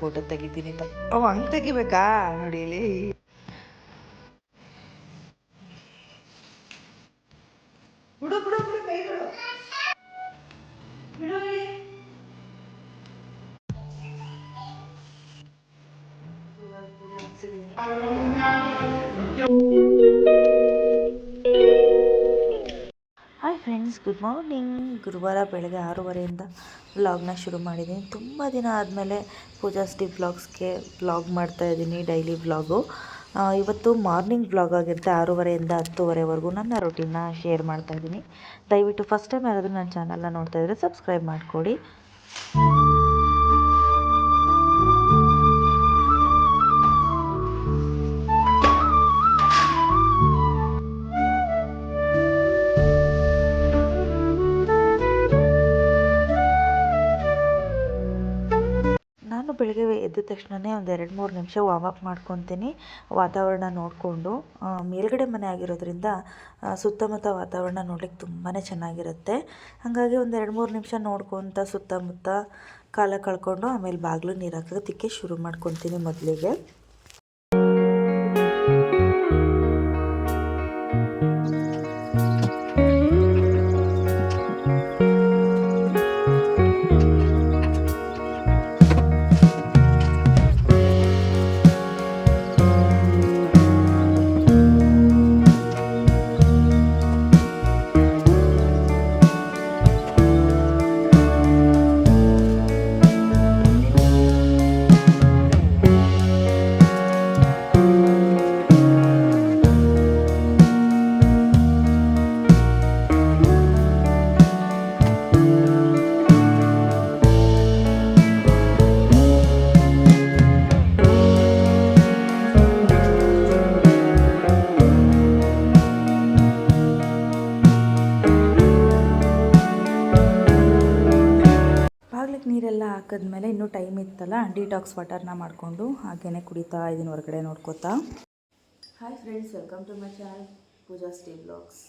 Photo ತೆಗಿತೀನಿ ಓ ಹಂಗೆ ತೆಗಿಬೇಕಾ? ನೋಡಿ ಇಲ್ಲಿ. ಬಿಡು ಬಿಡು ಫ್ರೆಂಡ್ಸ್, ಗುಡ್ ಮಾರ್ನಿಂಗ್. ಗುರುವಾರ ಬೆಳಗ್ಗೆ ಆರೂವರೆಯಿಂದ ವ್ಲಾಗ್ನ ಶುರು ಮಾಡಿದ್ದೀನಿ ತುಂಬ ದಿನ ಆದಮೇಲೆ ಪೂಜಾ ಸ್ಟಿ ವ್ಲಾಗ್ಸ್ಗೆ ವ್ಲಾಗ್ ಮಾಡ್ತಾಯಿದ್ದೀನಿ ಡೈಲಿ ವ್ಲಾಗು ಇವತ್ತು ಮಾರ್ನಿಂಗ್ ವ್ಲಾಗ್ ಆಗಿರುತ್ತೆ, ಆರೂವರೆಯಿಂದ ಹತ್ತುವರೆವರೆಗೂ ನನ್ನ ರೊಟೀನ್ನ ಶೇರ್ ಮಾಡ್ತಾಯಿದ್ದೀನಿ ದಯವಿಟ್ಟು ಫಸ್ಟ್ ಟೈಮ್ ಯಾರಾದರೂ ನನ್ನ ಚಾನಲ್ನ ನೋಡ್ತಾ ಇದ್ದರೆ ಸಬ್ಸ್ಕ್ರೈಬ್ ಮಾಡಿಕೊಡಿ. ಬೆಳಗ್ಗೆ ಎದ್ದ ತಕ್ಷಣವೇ ಒಂದು ಎರಡು ಮೂರು ನಿಮಿಷ ವಾಮ್ ಅಪ್ ಮಾಡ್ಕೊತೀನಿ, ವಾತಾವರಣ ನೋಡಿಕೊಂಡು. ಮೇಲುಗಡೆ ಮನೆ ಆಗಿರೋದ್ರಿಂದ ಸುತ್ತಮುತ್ತ ವಾತಾವರಣ ನೋಡ್ಲಿಕ್ಕೆ ತುಂಬಾ ಚೆನ್ನಾಗಿರುತ್ತೆ. ಹಾಗಾಗಿ ಒಂದು ಎರಡು ಮೂರು ನಿಮಿಷ ನೋಡ್ಕೊತ ಸುತ್ತಮುತ್ತ ಕಾಲ ಕಳ್ಕೊಂಡು ಆಮೇಲೆ ಬಾಗಿಲು ನೀರು ಹಾಕೋದಕ್ಕೆ ಶುರು ಮಾಡ್ಕೊತೀನಿ ಮೊದಲಿಗೆ. ಹಾಕಿದ್ಮೇಲೆ ಇನ್ನೂ ಟೈಮ್ ಇತ್ತಲ್ಲ ಡಿಟಾಕ್ಸ್ ವಾಟರ್ನ ಮಾಡಿಕೊಂಡು ಹಾಗೇ ಕುಡಿತಾ ಇದೀನಿ ಹೊರಗಡೆ ನೋಡ್ಕೋತಾ. Hi friends welcome to my channel Pooja stay blogs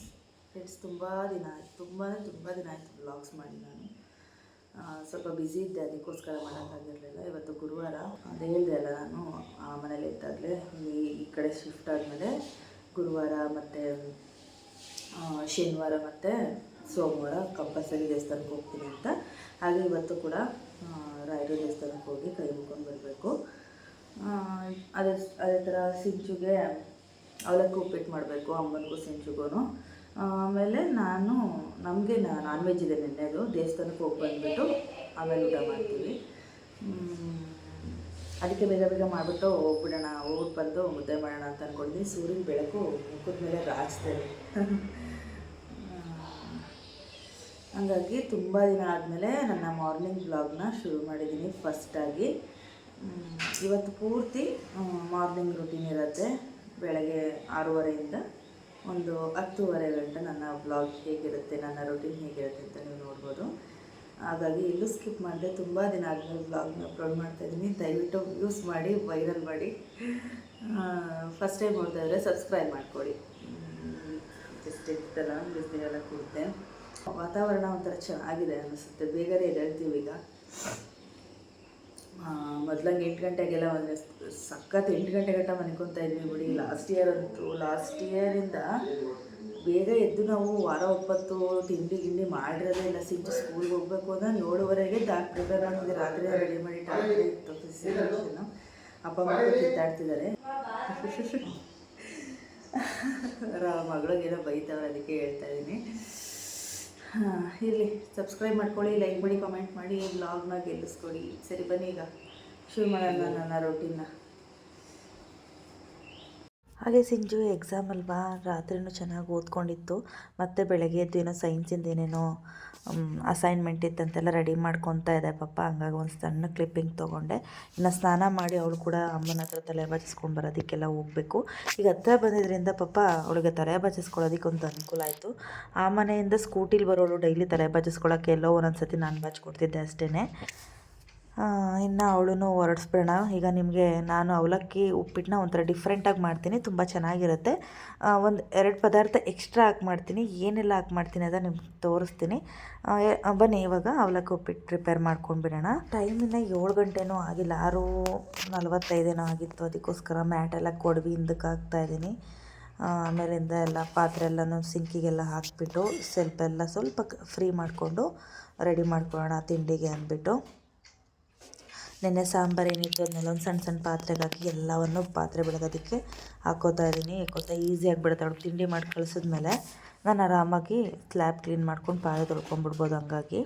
friends ತುಂಬ ದಿನ ಆಯಿತು ತುಂಬಾ ತುಂಬ ದಿನ ಆಯಿತು ಬ್ಲಾಗ್ಸ್ ಮಾಡಿ ನಾನು. ಸ್ವಲ್ಪ ಬ್ಯುಸಿ ಇದ್ದೆ, ಅದಕ್ಕೋಸ್ಕರ ಮಾಡೋಕ್ಕಾಗಿರಲಿಲ್ಲ ಇವತ್ತು ಗುರುವಾರ, ಅದು ಹೇಳಿದೆ ಅಲ್ಲ ನಾನು, ಆ ಮನೇಲಿ ಇದ್ದಾಗಲೇ ಈ ಕಡೆ ಶಿಫ್ಟ್ ಆದಮೇಲೆ ಗುರುವಾರ ಮತ್ತು ಶನಿವಾರ ಮತ್ತು ಸೋಮವಾರ ಕಂಪಲ್ಸರಿ ದೇವಸ್ಥಾನಕ್ಕೆ ಹೋಗ್ತೀನಿ ಅಂತ. ಹಾಗೆ ಇವತ್ತು ಕೂಡ ರಾಯರ ದೇವಸ್ಥಾನಕ್ಕೆ ಹೋಗಿ ಕೈ ಮುಗ್ಕೊಂಡು ಬರಬೇಕು. ಅದೇ ಅದೇ ಥರ ಸಿಂಚುಗೆ ಅವಲಕ್ಕಿ ಉಪ್ಪಿಟ್ಟು ಮಾಡಬೇಕು, ಅಮ್ಮನಿಗೂ ಸಿಂಚುಗೂ ಆಮೇಲೆ ನಾನು, ನಮಗೆ ನಾನ್ ವೆಜ್ ಇದೆ ನೆನ್ನೆದು ದೇವಸ್ಥಾನಕ್ಕೆ ಹೋಗಿ ಬಂದುಬಿಟ್ಟು ಆಮೇಲೆ ಊಟ ಮಾಡ್ತೀವಿ. ಅದಕ್ಕೆ ಬೇಗ ಬೇಗ ಮಾಡಿಬಿಟ್ಟು ಹೋಗ್ಬಿಡೋಣ ಹೋಗ್ಬಿಟ್ಟು ಬಂದು ಮುದ್ದೆ ಮಾಡೋಣ ಅಂತ ಅಂದ್ಕೊಂಡಿದ್ದೀನಿ ಸೂರ್ಯನ ಬೆಳಕು ಮುಖದ ಮೇಲೆ ರಾಚ್ತೇನೆ ಹಂಗಾಗಿ ತುಂಬ ದಿನ ಆದಮೇಲೆ ನನ್ನ ಮಾರ್ನಿಂಗ್ ಬ್ಲಾಗ್ನ ಶುರು ಮಾಡಿದ್ದೀನಿ ಫಸ್ಟಾಗಿ ಇವತ್ತು ಪೂರ್ತಿ ಮಾರ್ನಿಂಗ್ ರುಟೀನ್ ಇರುತ್ತೆ. ಬೆಳಗ್ಗೆ ಆರೂವರೆಯಿಂದ ಒಂದು ಹತ್ತುವರೆ ಗಂಟೆ ನನ್ನ ಬ್ಲಾಗ್ ಹೇಗಿರುತ್ತೆ, ನನ್ನ ರುಟೀನ್ ಹೇಗಿರುತ್ತೆ ಅಂತ ನೀವು ನೋಡ್ಬೋದು. ಹಾಗಾಗಿ ಇಲ್ಲೂ ಸ್ಕಿಪ್ ಮಾಡಿದೆ, ತುಂಬ ದಿನ ಆದಮೇಲೆ ಬ್ಲಾಗ್ನ ಅಪ್ಲೋಡ್ ಮಾಡ್ತಾಯಿದ್ದೀನಿ ದಯವಿಟ್ಟು ಯೂಸ್ ಮಾಡಿ ವೈರಲ್ ಮಾಡಿ. ಫಸ್ಟ್ ಟೈಮ್ ನೋಡ್ತಾ ಸಬ್ಸ್ಕ್ರೈಬ್ ಮಾಡಿಕೊಡಿ. ಜಸ್ಟ್ ಇರ್ತಲ್ಲ ಬಿಸಿನೆಲ್ಲ ಕೊಡುತ್ತೆ ವಾತಾವರಣ ಒಂಥರ ಚೆನ್ನಾಗಿದೆ ಅನಿಸುತ್ತೆ. ಬೇಗನೆ ಎದ್ದೇಳ್ತೀವಿ ಈಗ. ಮೊದ್ಲಂಗೆ ಎಂಟು ಗಂಟೆಗೆಲ್ಲ ಒಂದು ಸಖತ್ ಎಂಟು ಗಂಟೆ ಗಂಟ ಮನ್ಕೊತಾ ಇದ್ವಿ ಬಿಡಿ. ಲಾಸ್ಟ್ ಇಯರ್ ಅಂತೂ ಲಾಸ್ಟ್ ಇಯರಿಂದ ಬೇಗ ಎದ್ದು ನಾವು ವಾರ ಒಪ್ಪತ್ತು ತಿಂಡಿ ಗಿಂಡಿ ಮಾಡಿರೋದೇ ಇಲ್ಲ. ಸಿಂಚು ಸ್ಕೂಲ್ಗೆ ಹೋಗ್ಬೇಕು ಅಂದ್ರೆ ಏಳುವರೆಗೆ ಡಾಕ್ಟರ್ ಮಾಡಿದ್ವಿ ರಾತ್ರಿ ರೆಡಿ ಮಾಡಿ ಫಿಸಿಷನು ಅಪ್ಪ ಮಕ್ಕಳು ಕಿತ್ತಾಡ್ತಿದ್ದಾರೆ. ಮಗಳಿಗೇನೋ ಬೈತವ್ರೆ ಅದಕ್ಕೆ ಹೇಳ್ತಾ ಇದ್ದೀನಿ. ಹಾಂ, ಇರಲಿ. ಸಬ್ಸ್ಕ್ರೈಬ್ ಮಾಡ್ಕೊಳ್ಳಿ ಲೈಕ್ ಮಾಡಿ ಕಮೆಂಟ್ ಮಾಡಿ ಬ್ಲಾಗ್ನ ಗೆಲ್ಲಿಸ್ಕೊಡಿ. ಸರಿ, ಬನ್ನಿ ಈಗ. ಶುರು ಮಾಡೋಣ ನನ್ನ ರೊಟೀನ್ನ ಹಾಗೆ ಸಿಂಜು ಎಕ್ಸಾಮ್ ಅಲ್ವಾ? ರಾತ್ರಿನೂ ಚೆನ್ನಾಗಿ ಓದ್ಕೊಂಡಿತ್ತು. ಮತ್ತು ಬೆಳಗ್ಗೆ ಎದ್ದು ಏನೋ ಸೈನ್ಸಿಂದ ಏನೇನೋ ಅಸೈನ್ಮೆಂಟ್ ಇತ್ತಂತೆಲ್ಲ ರೆಡಿ ಮಾಡ್ಕೊತಾ ಇದೆ ಪಾಪ. ಹಂಗಾಗಿ ಒಂದು ಸಣ್ಣ ಕ್ಲಿಪ್ಪಿಂಗ್ ತೊಗೊಂಡೆ. ಇನ್ನು ಸ್ನಾನ ಮಾಡಿ ಅವಳು ಕೂಡ ಅಮ್ಮನ ಹತ್ರ ತಲೆ ಬಾಚಿಸ್ಕೊಂಡು ಬರೋದಕ್ಕೆಲ್ಲ ಹೋಗಬೇಕು. ಈಗ ಹತ್ರ ಬಂದಿದ್ದರಿಂದ ಪಾಪ ಅವಳಿಗೆ ತಲೆ ಬಾಚಿಸ್ಕೊಳ್ಳೋದಕ್ಕೆ ಒಂದು ಅನುಕೂಲ ಆಯಿತು. ಆ ಮನೆಯಿಂದ ಸ್ಕೂಟಿಲಿ ಬರೋಳು ಡೈಲಿ ತಲೆ ಬಾಚಿಸ್ಕೊಳ್ಳೋಕ್ಕೆ ಎಲ್ಲೋ ಒಂದೊಂದು ಸತಿ ನಾನು ಬಚ್ಚಿಕೊಡ್ತಿದ್ದೆ ಅಷ್ಟೇ ಇನ್ನು ಅವಳನ್ನು ಹೊರಡಿಸ್ಬಿಡೋಣ ಈಗ ನಿಮಗೆ ನಾನು ಅವಲಕ್ಕಿ ಉಪ್ಪಿಟ್ಟನ್ನ ಒಂಥರ ಡಿಫ್ರೆಂಟಾಗಿ ಮಾಡ್ತೀನಿ, ತುಂಬ ಚೆನ್ನಾಗಿರುತ್ತೆ. ಒಂದು ಎರಡು ಪದಾರ್ಥ ಎಕ್ಸ್ಟ್ರಾ ಹಾಕಿ ಮಾಡ್ತೀನಿ, ಏನೆಲ್ಲ ಹಾಕಿ ಮಾಡ್ತೀನಿ ಅಂತ ನಿಮ್ಗೆ ತೋರಿಸ್ತೀನಿ. ಬನ್ನಿ ಇವಾಗ ಅವಲಕ್ಕಿ ಉಪ್ಪಿಟ್ಟು ಪ್ರಿಪೇರ್ ಮಾಡ್ಕೊಂಡ್ಬಿಡೋಣ. ಟೈಮಿನ ಏಳು ಗಂಟೆನೂ ಆಗಿಲ್ಲ, ಆರು ನಲವತ್ತೈದೇನೋ ಆಗಿತ್ತು. ಅದಕ್ಕೋಸ್ಕರ ಮ್ಯಾಟೆಲ್ಲ ಕೊಡವಿ, ಹಿಂದಕ್ಕೆ ಹಾಕ್ತಾಯಿದ್ದೀನಿ ಆಮೇಲಿಂದ ಎಲ್ಲ ಪಾತ್ರೆ ಎಲ್ಲನೂ ಸಿಂಕಿಗೆಲ್ಲ ಹಾಕಿಬಿಟ್ಟು, ಸ್ವಲ್ಪ ಎಲ್ಲ ಸ್ವಲ್ಪ ಫ್ರೀ ಮಾಡಿಕೊಂಡು ರೆಡಿ ಮಾಡ್ಕೊಳ್ಳೋಣ ತಿಂಡಿಗೆ ಅಂದ್ಬಿಟ್ಟು. ನೆನ್ನೆ ಸಾಂಬಾರು ಏನಿತ್ತು ಅದನ್ನೆಲ್ಲ ಒಂದು ಸಣ್ಣ ಸಣ್ಣ ಪಾತ್ರೆಗೆ ಹಾಕಿ ಎಲ್ಲವನ್ನು ಪಾತ್ರೆ ಬಿಡೋದಕ್ಕೆ ಹಾಕೋತಾ ಇದ್ದೀನಿ. ಯಾಕೋತಾ ಈಸಿಯಾಗಿ ಬಿಡುತ್ತೆ ಅವ್ಳು ತಿಂಡಿ ಮಾಡಿ ಕಳಿಸಿದ್ಮೇಲೆ ನಾನು ಆರಾಮಾಗಿ ಸ್ಲ್ಯಾಬ್ ಕ್ಲೀನ್ ಮಾಡ್ಕೊಂಡು ಪಾಳೆ ತೊಳ್ಕೊಂಡ್ಬಿಡ್ಬೋದು ಹಂಗಾಗಿ.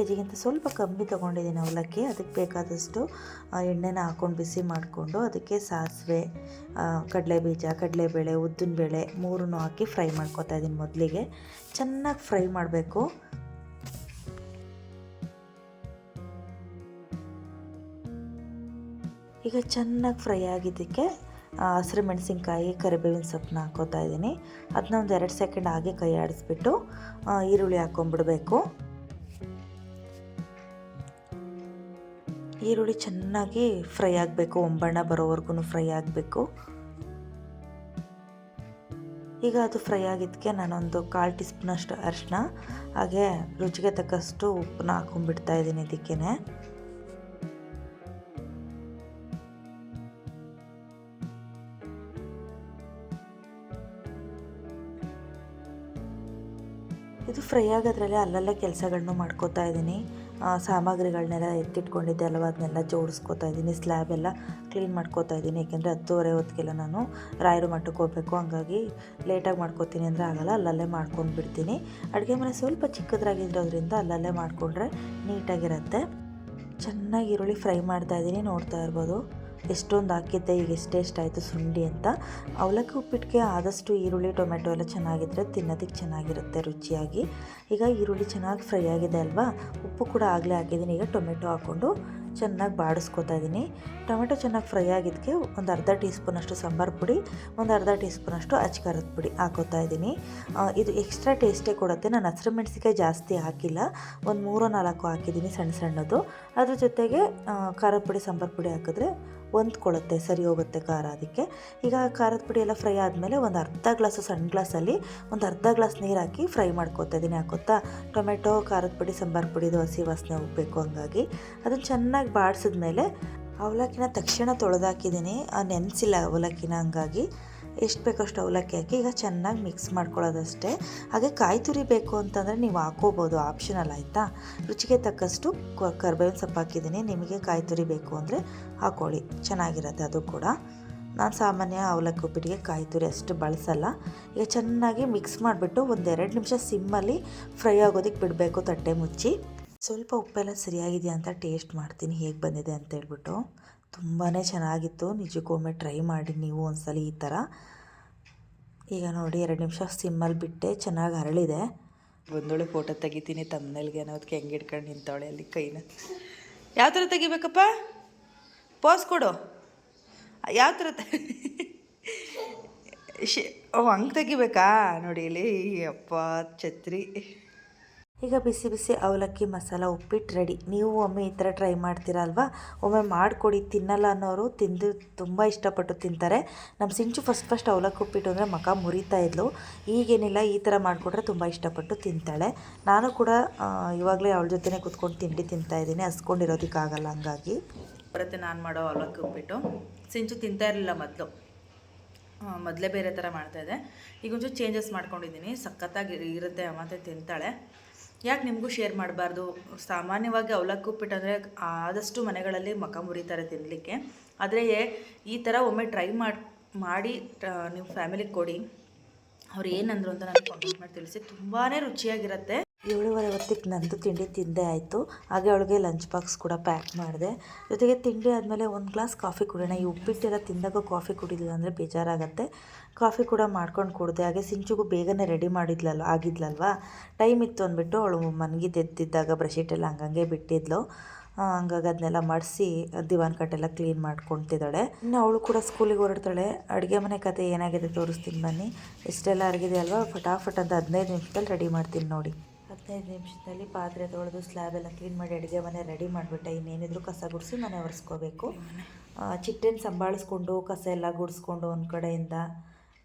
ಕೆ ಜಿಗಿಂತ ಸ್ವಲ್ಪ ಕಮ್ಮಿ ತೊಗೊಂಡಿದ್ದೀನಿ ಅವಲಕ್ಕಿ. ಅದಕ್ಕೆ ಬೇಕಾದಷ್ಟು ಎಣ್ಣೆನ ಹಾಕ್ಕೊಂಡು ಬಿಸಿ ಮಾಡಿಕೊಂಡು ಅದಕ್ಕೆ ಸಾಸಿವೆ ಕಡಲೆಬೀಜ, ಕಡಲೆಬೇಳೆ, ಉದ್ದಿನಬೇಳೆ ಮೂರನ್ನು ಹಾಕಿ ಫ್ರೈ ಮಾಡ್ಕೊತಾ ಇದ್ದೀನಿ ಮೊದಲಿಗೆ. ಚೆನ್ನಾಗಿ ಫ್ರೈ ಮಾಡಬೇಕು. ಈಗ ಚೆನ್ನಾಗಿ ಫ್ರೈ ಆಗಿದ್ದಕ್ಕೆ ಹಸಿರು ಮೆಣಸಿನ್ಕಾಯಿ, ಕರಿಬೇವಿನ ಸೊಪ್ಪನ್ನ ಹಾಕೋತಾ ಇದ್ದೀನಿ. ಅದನ್ನ ಒಂದು ಎರಡು ಸೆಕೆಂಡ್ ಹಾಗೆ ಕೈ ಆಡಿಸ್ಬಿಟ್ಟು ಈರುಳ್ಳಿ ಹಾಕ್ಕೊಂಡ್ಬಿಡ್ಬೇಕು ಈರುಳ್ಳಿ ಚೆನ್ನಾಗಿ ಫ್ರೈ ಆಗಬೇಕು, ಒಂಬಣ್ಣ ಬರೋವರೆಗೂ ಫ್ರೈ ಆಗಬೇಕು. ಈಗ ಅದು ಫ್ರೈ ಆಗಿದ್ದಕ್ಕೆ ನಾನೊಂದು ಕಾಲು ಟೀ ಸ್ಪೂನಷ್ಟು ಅರಿಶಿನ ಹಾಗೆ ರುಚಿಗೆ ತಕ್ಕಷ್ಟು ಉಪ್ಪನ್ನ ಹಾಕೊಂಡ್ಬಿಡ್ತಾ ಇದ್ದೀನಿ ಇದಕ್ಕೇ ಇದು ಫ್ರೈ ಆಗೋದ್ರಲ್ಲೇ ಅಲ್ಲಲ್ಲೇ ಕೆಲಸಗಳನ್ನೂ ಮಾಡ್ಕೋತಾ ಇದ್ದೀನಿ. ಸಾಮಗ್ರಿಗಳನ್ನೆಲ್ಲ ಎತ್ತಿಟ್ಕೊಂಡಿದ್ದೆ ಅಲ್ವ ಅದನ್ನೆಲ್ಲ ಜೋಡಿಸ್ಕೋತಾ ಇದ್ದೀನಿ ಸ್ಲ್ಯಾಬ್ ಎಲ್ಲ ಕ್ಲೀನ್ ಮಾಡ್ಕೋತಾ ಇದ್ದೀನಿ. ಏಕೆಂದರೆ ಹತ್ತುವರೆ ಹೊತ್ತಿಗೆಲ್ಲ ನಾನು ರಾಯರು ಮಠಕ್ಕೆ ಹೋಗಬೇಕು, ಹಂಗಾಗಿ ಲೇಟಾಗಿ ಮಾಡ್ಕೋತೀನಿ ಅಂದರೆ ಆಗಲ್ಲ, ಅಲ್ಲಲ್ಲೇ ಮಾಡ್ಕೊಂಡು ಬಿಡ್ತೀನಿ. ಅಡುಗೆ ಮನೆ ಸ್ವಲ್ಪ ಚಿಕ್ಕದ್ರಾಗಿರೋದ್ರಿಂದ ಅಲ್ಲಲ್ಲೇ ಮಾಡಿಕೊಂಡ್ರೆ ನೀಟಾಗಿರುತ್ತೆ ಚೆನ್ನಾಗಿ ಈರುಳ್ಳಿ ಫ್ರೈ ಮಾಡ್ತಾ ಇದ್ದೀನಿ, ನೋಡ್ತಾ ಇರ್ಬೋದು. ಎಷ್ಟೊಂದು ಹಾಕಿದ್ದೆ, ಈಗ ಎಷ್ಟೆಷ್ಟಾಯಿತು ಸುಂಡಿ ಅಂತ. ಅವಲಕ್ಕಿ ಉಪ್ಪಿಟ್ಟಿಗೆ ಆದಷ್ಟು ಈರುಳ್ಳಿ, ಟೊಮೆಟೊ ಎಲ್ಲ ಚೆನ್ನಾಗಿದ್ದರೆ ತಿನ್ನೋದಕ್ಕೆ ಚೆನ್ನಾಗಿರುತ್ತೆ ರುಚಿಯಾಗಿ. ಈಗ ಈರುಳ್ಳಿ ಚೆನ್ನಾಗಿ ಫ್ರೈ ಆಗಿದೆ ಅಲ್ವಾ? ಉಪ್ಪು ಕೂಡ ಆಗಲೇ ಹಾಕಿದ್ದೀನಿ. ಈಗ ಟೊಮೆಟೊ ಹಾಕ್ಕೊಂಡು ಚೆನ್ನಾಗಿ ಬಾಡಿಸ್ಕೊತಾ ಇದ್ದೀನಿ. ಟೊಮೆಟೊ ಚೆನ್ನಾಗಿ ಫ್ರೈ ಆಗಿದ್ದಕ್ಕೆ ಒಂದು ಅರ್ಧ ಟೀ ಸ್ಪೂನಷ್ಟು ಸಾಂಬಾರು ಪುಡಿ, ಒಂದು ಅರ್ಧ ಟೀ ಸ್ಪೂನಷ್ಟು ಅಚ್ಕಾರದ ಪುಡಿ ಹಾಕೋತಾ ಇದ್ದೀನಿ. ಇದು ಎಕ್ಸ್ಟ್ರಾ ಟೇಸ್ಟೇ ಕೊಡುತ್ತೆ. ನಾನು ಹಸಿರು ಮೆಣಸಿಕಾಯಿ ಜಾಸ್ತಿ ಹಾಕಿಲ್ಲ. ಒಂದು ಮೂರು ನಾಲ್ಕು ಹಾಕಿದ್ದೀನಿ ಸಣ್ಣ ಸಣ್ಣದು. ಅದ್ರ ಜೊತೆಗೆ ಖಾರದ ಪುಡಿ, ಸಾಂಬಾರು ಪುಡಿ ಹಾಕಿದ್ರೆ ಹೊಂದ್ಕೊಳ್ಳುತ್ತೆ, ಸರಿ ಹೋಗುತ್ತೆ ಖಾರ ಅದಕ್ಕೆ. ಈಗ ಖಾರದ ಪುಡಿ ಎಲ್ಲ ಫ್ರೈ ಆದಮೇಲೆ ಒಂದು ಅರ್ಧ ಗ್ಲಾಸು ಸಣ್ಣ ಗ್ಲಾಸಲ್ಲಿ ಒಂದು ಅರ್ಧ ಗ್ಲಾಸ್ ನೀರು ಹಾಕಿ ಫ್ರೈ ಮಾಡ್ಕೊತಾ ಇದ್ದೀನಿ ಹಾಕೋತಾ ಟೊಮೆಟೊ, ಖಾರದ ಪುಡಿ, ಸಾಂಬಾರು ಪುಡಿ ಹಸಿ ವಾಸನೆ ಹೋಗಬೇಕು ಹಂಗಾಗಿ. ಅದನ್ನು ಚೆನ್ನಾಗಿ ಬಾಡಿಸಿದ್ಮೇಲೆ ಅವಲಕ್ಕಿನ ತಕ್ಷಣ ತೊಳೆದಾಕಿದ್ದೀನಿ ನೆನೆಸಿಲ್ಲ ಅವಲಕ್ಕಿನ ಹಂಗಾಗಿ. ಎಷ್ಟು ಬೇಕಷ್ಟು ಅವಲಕ್ಕಿ ಹಾಕಿ ಈಗ ಚೆನ್ನಾಗಿ ಮಿಕ್ಸ್ ಮಾಡ್ಕೊಳ್ಳೋದಷ್ಟೇ. ಹಾಗೆ ಕಾಯಿ ತುರಿ ಬೇಕು ಅಂತಂದರೆ ನೀವು ಹಾಕೋಬೋದು ಆಪ್ಷನಲ್ ಆಯಿತಾ? ರುಚಿಗೆ ತಕ್ಕಷ್ಟು ಕರ್ಬೇವಿನ ಸೊಪ್ಪು ಹಾಕಿದ್ದೀನಿ. ನಿಮಗೆ ಕಾಯಿ ತುರಿ ಬೇಕು ಅಂದರೆ ಹಾಕೊಳ್ಳಿ. ಚೆನ್ನಾಗಿರುತ್ತೆ ಅದು ಕೂಡ. ನಾನು ಸಾಮಾನ್ಯ ಅವಲಕ್ಕಿ ಉಪ್ಪಿಟ್ಟಿಗೆ ಕಾಯಿ ತುರಿ ಅಷ್ಟು ಬಳಸಲ್ಲ. ಈಗ ಚೆನ್ನಾಗಿ ಮಿಕ್ಸ್ ಮಾಡಿಬಿಟ್ಟು ಒಂದೆರಡು ನಿಮಿಷ ಸಿಮ್ಮಲ್ಲಿ ಫ್ರೈ ಆಗೋದಕ್ಕೆ ಬಿಡಬೇಕು ತಟ್ಟೆ ಮುಚ್ಚಿ. ಸ್ವಲ್ಪ ಉಪ್ಪೆಲ್ಲ ಸರಿಯಾಗಿದೆಯಾ ಅಂತ ಟೇಸ್ಟ್ ಮಾಡ್ತೀನಿ ಹೇಗೆ ಬಂದಿದೆ ಅಂತ ಹೇಳ್ಬಿಟ್ಟು. ತುಂಬಾ ಚೆನ್ನಾಗಿತ್ತು. ನಿಜಕ್ಕೊಮ್ಮೆ ಟ್ರೈ ಮಾಡಿ ನೀವು ಒಂದ್ಸಲ ಈ ಥರ ಈಗ ನೋಡಿ, ಎರಡು ನಿಮಿಷ ಸಿಮ್ಮಲ್ಲಿ ಬಿಟ್ಟೆ, ಚೆನ್ನಾಗಿ ಅರಳಿದೆ. ಒಂದೊಳ್ಳೆ ಫೋಟೋ ತೆಗಿತೀನಿ ತಮ್ಮನೆಲ್ಗೆ ಅನ್ನೋದಕ್ಕೆ ಹೆಂಗೆ ಇಟ್ಕೊಂಡು ನಿಂತವಳೆ ಅಲ್ಲಿ ಕೈನ. ಯಾವ ಥರ ತೆಗಿಬೇಕಪ್ಪ? ಪೋಸ್ ಕೊಡು. ಯಾವ ಥರ ಶಿ, ಓ, ಹಂಗೆ ತೆಗಿಬೇಕಾ? ನೋಡಿ ಇಲ್ಲಿ ಅಪ್ಪ ಛತ್ರಿ. ಈಗ ಬಿಸಿ ಬಿಸಿ ಅವಲಕ್ಕಿ ಮಸಾಲ ಉಪ್ಪಿಟ್ಟು ರೆಡಿ. ನೀವು ಒಮ್ಮೆ ಈ ಥರ ಟ್ರೈ ಮಾಡ್ತೀರಲ್ವಾ ಒಮ್ಮೆ ಮಾಡಿಕೊಡಿ, ತಿನ್ನಲ್ಲ ಅನ್ನೋರು ತಿಂದು ತುಂಬ ಇಷ್ಟಪಟ್ಟು ತಿಂತಾರೆ. ನಮ್ಮ ಸಿಂಚು ಫಸ್ಟ್ ಫಸ್ಟ್ ಅವಲಕ್ಕಿ ಉಪ್ಪಿಟ್ಟು ಅಂದರೆ ಮಕ ಮುರಿತಾ ಇದ್ಲು. ಈಗೇನಿಲ್ಲ, ಈ ಥರ ಮಾಡಿಕೊಟ್ರೆ ತುಂಬ ಇಷ್ಟಪಟ್ಟು ತಿಂತಾಳೆ. ನಾನು ಕೂಡ ಇವಾಗಲೇ ಅವಳ ಜೊತೆ ಕೂತ್ಕೊಂಡು ತಿಂಡಿ ತಿಂತಾ ಇದ್ದೀನಿ. ಹಸ್ಕೊಂಡಿರೋದಕ್ಕಾಗಲ್ಲ ಹಂಗಾಗಿ. ಬರುತ್ತೆ ನಾನು ಮಾಡೋ ಅವಲಕ್ಕಿ ಉಪ್ಪಿಟ್ಟು. ಸಿಂಚು ತಿಂತಾ ಇರಲಿಲ್ಲ ಮೊದಲು. ಮೊದಲೇ ಬೇರೆ ಥರ ಮಾಡ್ತಾಯಿದ್ದೆ ಈಗ ಒಂಚೂರು ಚೇಂಜಸ್ ಮಾಡ್ಕೊಂಡಿದ್ದೀನಿ. ಸಖತ್ತಾಗಿ ಇರುತ್ತೆ, ಮತ್ತು ತಿಂತಾಳೆ. ಯಾಕೆ ನಿಮಗೂ ಶೇರ್ ಮಾಡಬಾರ್ದು? ಸಾಮಾನ್ಯವಾಗಿ ಅವಲಕ್ಕಿ ಉಪ್ಪಿಟ್ಟು ಅಂದರೆ ಆದಷ್ಟು ಮನೆಗಳಲ್ಲಿ ಮಖ ಮುರಿತಾರೆ ತಿನ್ನಲಿಕ್ಕೆ ಆದರೆ ಈ ಥರ ಒಮ್ಮೆ ಟ್ರೈ ಮಾಡಿ ಮಾಡಿ ನಿಮ್ಮ ಫ್ಯಾಮಿಲಿಗೆ ಕೊಡಿ. ಅವ್ರು ಏನಂದ್ರು ಅಂತ ನಾನು ಕಾಮೆಂಟ್ ಮಾಡಿ ತಿಳಿಸಿ. ತುಂಬಾ ರುಚಿಯಾಗಿರುತ್ತೆ. ಏಳುವರೆ ಹೊತ್ತಿಗೆ ನಂದು ತಿಂಡಿ ತಿಂದೇ ಆಯಿತು. ಹಾಗೆ ಅವಳಿಗೆ ಲಂಚ್ ಬಾಕ್ಸ್ ಕೂಡ ಪ್ಯಾಕ್ ಮಾಡಿದೆ. ಜೊತೆಗೆ ತಿಂಡಿ ಆದಮೇಲೆ ಒಂದು ಗ್ಲಾಸ್ ಕಾಫಿ ಕುಡಿಯೋಣ. ಈ ಉಪ್ಪಿಟ್ಟೆಲ್ಲ ತಿಂದಾಗ ಕಾಫಿ ಕುಡಿದಿಲ್ಲ ಅಂದರೆ ಬೇಜಾರಾಗತ್ತೆ. ಕಾಫಿ ಕೂಡ ಮಾಡ್ಕೊಂಡು ಕುಡಿದೆ. ಹಾಗೆ ಸಿಂಚುಗೂ ಬೇಗನೆ ರೆಡಿ ಮಾಡಿದ್ಲಲ್ವ ಆಗಿದ್ಲಲ್ವಾ? ಟೈಮ್ ಇತ್ತು ಅಂದ್ಬಿಟ್ಟು ಅವಳು ಮನಗಿದ್ದೆದ್ದಿದ್ದಾಗ ಬ್ರಷೀಟ್ ಎಲ್ಲ ಹಂಗಂಗೆ ಬಿಟ್ಟಿದ್ಲು. ಹಂಗಾಗಿ ಅದನ್ನೆಲ್ಲ ಮಡಿಸಿ ದಿವಾನ್ ಕಟ್ಟೆಲ್ಲ ಕ್ಲೀನ್ ಮಾಡ್ಕೊತಿದ್ದಾಳೆ. ಇನ್ನು ಅವಳು ಕೂಡ ಸ್ಕೂಲಿಗೆ ಹೊರಡ್ತಾಳೆ. ಅಡುಗೆ ಮನೆ ಕತೆ ಏನಾಗಿದೆ ತೋರಿಸ್ತೀನಿ ಬನ್ನಿ. ಇಷ್ಟೆಲ್ಲ ಅಡುಗಿದೆ ಅಲ್ವಾ? ಫಟಾಫಟ್ ಅಂತ ಹದಿನೈದು ನಿಮಿಷದಲ್ಲಿ ರೆಡಿ ಮಾಡ್ತೀನಿ ನೋಡಿ. ಹದಿನೈದು ನಿಮಿಷದಲ್ಲಿ ಪಾತ್ರೆ ತೊಳೆದು ಸ್ಲ್ಯಾಬ್ ಎಲ್ಲ ಕ್ಲೀನ್ ಮಾಡಿ ಅಡುಗೆ ಮನೆ ರೆಡಿ ಮಾಡಿಬಿಟ್ಟೆ. ಇನ್ನೇನಿದ್ರು ಕಸ ಗುಡಿಸಿ ಮನೆ ಒರೆಸ್ಕೋಬೇಕು. ಚಿಟ್ಟೆನ ಸಂಭಾಳಿಸ್ಕೊಂಡು, ಕಸ ಎಲ್ಲ ಗುಡಿಸ್ಕೊಂಡು ಒಂದು ಕಡೆಯಿಂದ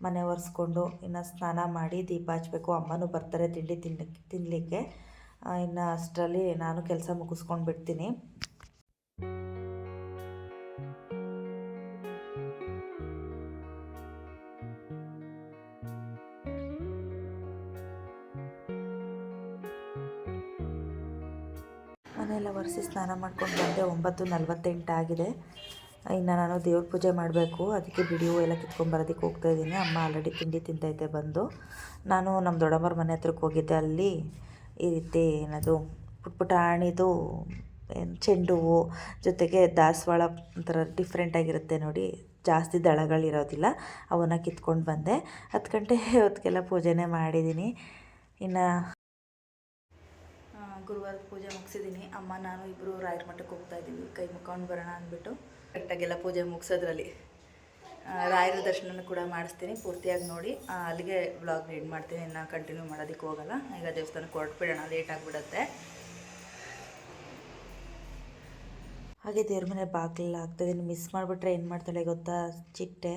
ಮನೆ ಒರೆಸ್ಕೊಂಡು ಇನ್ನು ಸ್ನಾನ ಮಾಡಿ ದೀಪ ಹಚ್ಚಬೇಕು ಅಮ್ಮನೂ ಬರ್ತಾರೆ ತಿಂಡಿ ತಿನ್ನಕ್ಕೆ ತಿನ್ನಲಿಕ್ಕೆ ಇನ್ನು ಅಷ್ಟರಲ್ಲಿ ನಾನು ಕೆಲಸ ಮುಗಿಸ್ಕೊಂಡು ಬಿಡ್ತೀನಿ ಸ್ನಾನ ಮಾಡ್ಕೊಂಡು ಬಂದೆ. ಒಂಬತ್ತು ನಲ್ವತ್ತೆಂಟು ಆಗಿದೆ. ಇನ್ನು ನಾನು ದೇವ್ರ ಪೂಜೆ ಮಾಡಬೇಕು. ಅದಕ್ಕೆ ವಿಡಿಯೋ ಎಲ್ಲ ಕಿತ್ಕೊಂಬರೋದಕ್ಕೆ ಹೋಗ್ತಾ ಇದ್ದೀನಿ. ಅಮ್ಮ ಆಲ್ರೆಡಿ ತಿಂಡಿ ತಿಂತೈತೆ ಬಂದು. ನಾನು ನಮ್ಮ ದೊಡ್ಡಮ್ಮರ ಮನೆ ಹತ್ರಕ್ಕೆ ಹೋಗಿದ್ದೆ. ಅಲ್ಲಿ ಈ ರೀತಿ ಏನದು ಪುಟ್ ಪುಟ್ಟ ಏನು, ಚೆಂಡು ಹೂವು ಜೊತೆಗೆ ದಾಸವಾಳ ಒಂಥರ ಡಿಫ್ರೆಂಟಾಗಿರುತ್ತೆ ನೋಡಿ. ಜಾಸ್ತಿ ದಳಗಳಿರೋದಿಲ್ಲ. ಅವನ್ನ ಕಿತ್ಕೊಂಡು ಬಂದೆ. ಹತ್ತು ಗಂಟೆ ಹೊತ್ತಿಗೆಲ್ಲ ಪೂಜೆನೇ ಮಾಡಿದ್ದೀನಿ. ಇನ್ನು ಗುರುವಾರದ ಪೂಜೆ ಮುಗಿಸಿದ್ದೀನಿ. ಅಮ್ಮ, ನಾನು ಇಬ್ಬರು ರಾಯರ ಮಠಕ್ಕೆ ಹೋಗ್ತಾ ಇದ್ದೀವಿ. ಕೈ ಮುಕ್ಕೊಂಡು ಬರೋಣ ಅಂದ್ಬಿಟ್ಟು ಕರೆಕ್ಟಾಗೆಲ್ಲ ಪೂಜೆ ಮುಗಿಸೋದ್ರಲ್ಲಿ. ರಾಯರ ದರ್ಶನ ಕೂಡ ಮಾಡಿಸ್ತೀನಿ. ಪೂರ್ತಿಯಾಗಿ ನೋಡಿ. ಅಲ್ಲಿಗೆ ಬ್ಲಾಗ್ ರೀಡ್ ಮಾಡ್ತೀನಿ. ಇನ್ನು ಕಂಟಿನ್ಯೂ ಮಾಡೋದಕ್ಕೆ ಹೋಗಲ್ಲ. ಈಗ ದೇವಸ್ಥಾನಕ್ಕೆ ಹೊರಟ್ಬಿಡೋಣ. ಲೇಟ್ ಆಗಿಬಿಡತ್ತೆ. ಹಾಗೆ ದೇವ್ರ ಮನೆ ಬಾಗಿಲೆಲ್ಲ ಮಿಸ್ ಮಾಡಿಬಿಟ್ರೆ ಏನು ಮಾಡ್ತಾಳೆ ಗೊತ್ತಾ? ಚಿಟ್ಟೆ.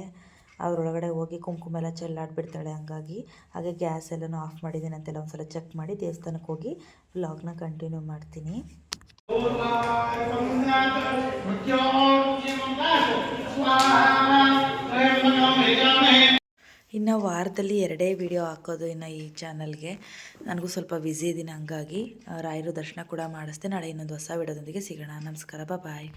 ಅದರೊಳಗಡೆ ಹೋಗಿ ಕುಂಕುಮ ಎಲ್ಲ ಚೆಲ್ಲಾಡ್ಬಿಡ್ತಾಳೆ ಹಂಗಾಗಿ. ಹಾಗೆ ಗ್ಯಾಸ್ ಎಲ್ಲನೂ ಆಫ್ ಮಾಡಿದ್ದೀನಿ ಅಂತೆಲ್ಲ ಒಂದ್ಸಲ ಚೆಕ್ ಮಾಡಿ ದೇವಸ್ಥಾನಕ್ಕೆ ಹೋಗಿ ವ್ಲಾಗ್ನ ಕಂಟಿನ್ಯೂ ಮಾಡ್ತೀನಿ. ಇನ್ನು ವಾರದಲ್ಲಿ ಎರಡೇ ವಿಡಿಯೋ ಹಾಕೋದು ಇನ್ನು ಈ ಚಾನಲ್ಗೆ. ನನಗೂ ಸ್ವಲ್ಪ ಬ್ಯುಸಿ ಇದ್ದೀನಿ ಹಂಗಾಗಿ. ರಾಯರು ದರ್ಶನ ಕೂಡ ಮಾಡಿಸ್ತೇನೆ ನಾಳೆ ಇನ್ನೊಂದು ಹೊಸ ವಿಡಿಯೋದೊಂದಿಗೆ ಸಿಗೋಣ. ನಮಸ್ಕಾರ ಬಾಯ್